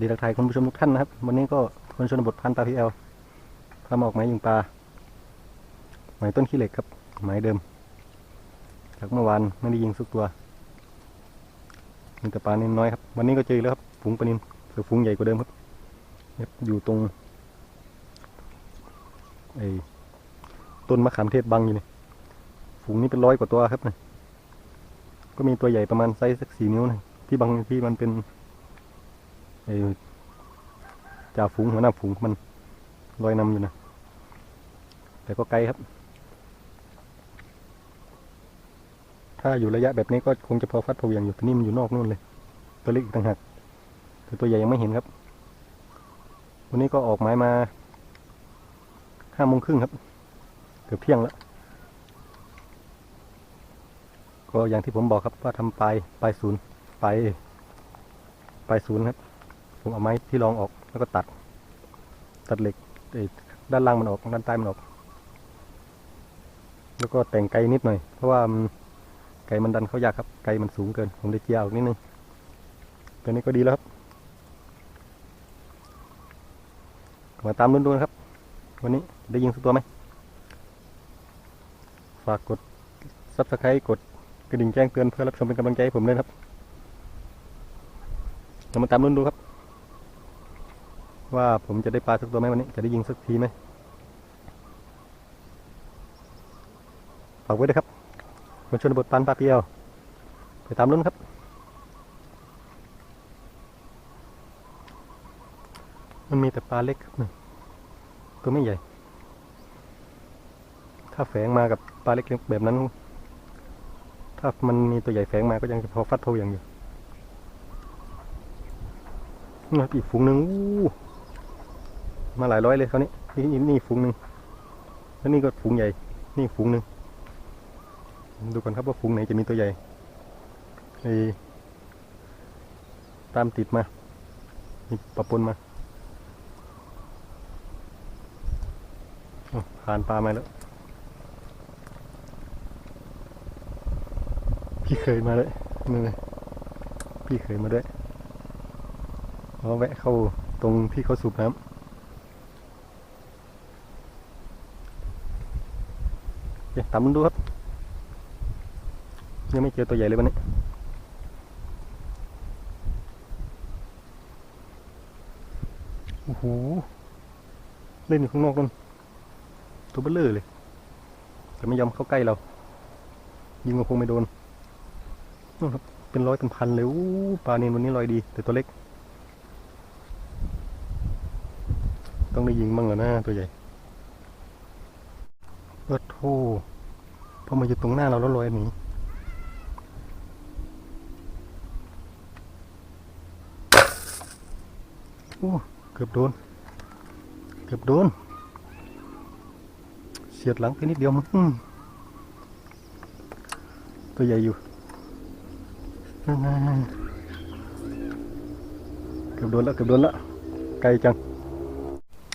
วัสดีทักทายคุณผู้ชมทุกท่านนะครับ วันนี้ก็คนชนบทพันปลาพีเอลพามาออกหมายยิงปลาหมายต้นขี้เหล็กครับ หมายเดิม จากเมื่อวานไม่ได้ยิงสักตัวมีแต่ปลาเน้นน้อยครับ วันนี้ก็เจอแล้วครับฝูงปลานินหรือฝูงใหญ่กว่าเดิมครับ อยู่ตรงไอ้ต้นมะขามเทศบังอยู่นี่ฝูงนี้เป็นร้อยกว่าตัวครับเนี่ยก็มีตัวใหญ่ประมาณไซส์สักสี่นิ้วนะที่บางที่มันเป็น จ่าฝูงหัวหน้าฝูงมันลอยนำอยู่นะแต่ก็ไกลครับ ถ้าอยู่ระยะแบบนี้ก็คงจะพอฟัดพอเหวียงอยู่แต่นี่มันอยู่นอกนู่นเลย ตัวเล็กอีกต่างหากแต่ตัวใหญ่ยังไม่เห็นครับ วันนี้ก็ออกหมายมาห้าโมงครึ่งครับ เกือบเที่ยงแล้ว ก็อย่างที่ผมบอกครับว่าทำปลายปลายศูนย์ปลายปลายศูนย์ครับ ผมเอาไม้ที่รองออกแล้วก็ตัด ตัดเหล็กด้านล่างมันออกด้านใต้มันออก แล้วก็แต่งไกลนิดหน่อย เพราะว่ามันไกลมันดันเข้ายากครับ ไกลมันสูงเกิน ผมเลยเจียออกนิดนึงตัวนี้ก็ดีแล้วครับ มาตามลุ้นดูนะครับ วันนี้ได้ยิงสักตัวไหม ฝากกด subscribe กดกระดิ่งแจ้งเตือนเพื่อรับชมเป็นกำลังใจให้ผมด้วยครับเรามาตามลุ้นดูครับ ว่าผมจะได้ปลาสักตัวไหมวันนี้ จะได้ยิงสักทีไหมฝากไว้ด้วยครับคนชนบทปันปลาเปียว ไปตามลุ้นครับมันมีแต่ปลาเล็กครับนี่ตัวไม่ใหญ่ ถ้าแฝงมากับปลาเล็กแบบนั้น ถ้ามันมีตัวใหญ่แฝงมาก็ยังจะพอฟัดพออย่างอยู่นี่อีกฝูงหนึ่งอู้ มาหลายร้อยเลยเขาวนี้นี่นี่ฝูงหนึ่งแล้วนี่ก็ฝูงใหญ่ นี่ฝูงหนึ่งดูก่อนครับว่าฝูงไหนจะมีตัวใหญ่ไอ้ตามติดมามีปะปนมาอ้าวผ่านปลามาแล้ว พี่เคยมาเลยนี่เลยพี่เคยมาด้วยเราแวะเข้าตรงที่เขาสูบน้ำเดี๋ยว ตามมันดูครับ ยังไม่เจอตัวใหญ่เลยวันนี้โอ้โหเล่นอยู่ข้างนอกนั่นตัวเบลเลอร์เลย แต่ไม่ยอมเข้าใกล้เรา ยิงก็คงไม่โดนนู่นครับเป็นร้อยเป็นพันเลยอู้ปลาเนนวันนี้ลอยดี แต่ตัวเล็ก ต้องได้ยิงบ้างแล้วนะตัวใหญ่ เออโธ่พอมาอยู่ตรงหน้าเราแล้วลอยหนีโอ้เกือบโดน เกือบโดน เสียดหลังไปนิดเดียวมั้งตัวใหญ่อยู่เกือบโดนแล้วเกือบโดนแล้วไกลจัง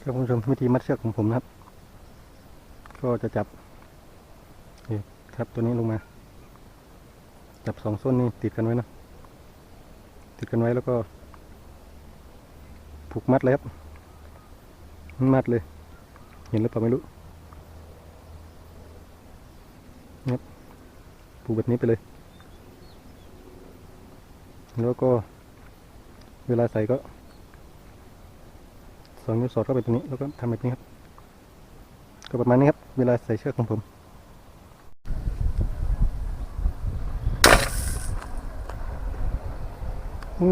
ครับคุณผู้ชมวิธีมัดเชือกของผมนะครับ ก็จะจับนี่ครับตัวนี้ลงมา จับสองส้นนี้ติดกันไว้นะติดกันไว้แล้วก็ ผูกมัดเลยครับมัดเลย เห็นหรือเปล่าไม่รู้นี่ครับผูกแบบนี้ไปเลย แล้วก็ เวลาใส่ก็สองนิ้วสอดเข้าไปตรงนี้แล้วก็ทำแบบนี้ครับ ก็ประมาณนี้ครับ เวลาใส่เชือกของผมอู้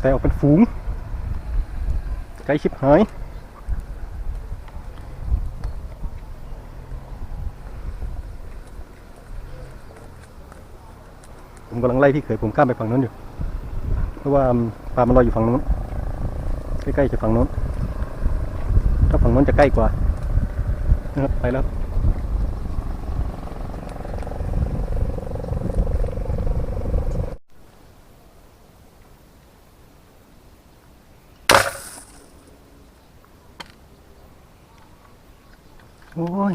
แต่ออกเป็นฝูงไกลชิบหายผมกำลังไล่พี่เขยผมข้ามไปฝั่งนั้นอยู่ เพราะว่าปลามันลอยอยู่ฝั่งนู้น ใกล้ๆจะฝั่งนู้น ฝั่งนู้นจะใกล้กว่านะครับไปแล้วโอ้ย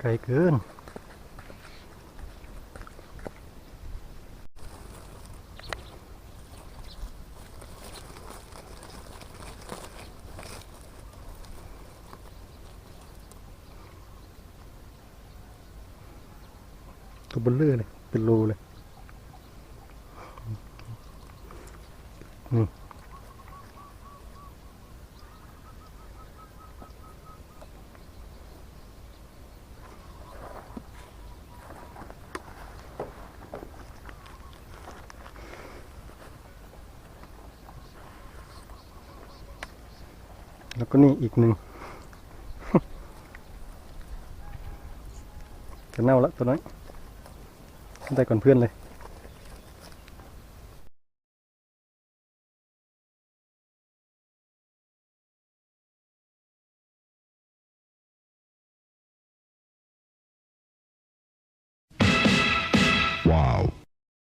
ไกลเกิน ตัวเบลเลอร์เลยเป็นโลเลยนี่แล้วก็นี่อีกหนึ่งจะเน่าละตัวน้อย Tay còn phương này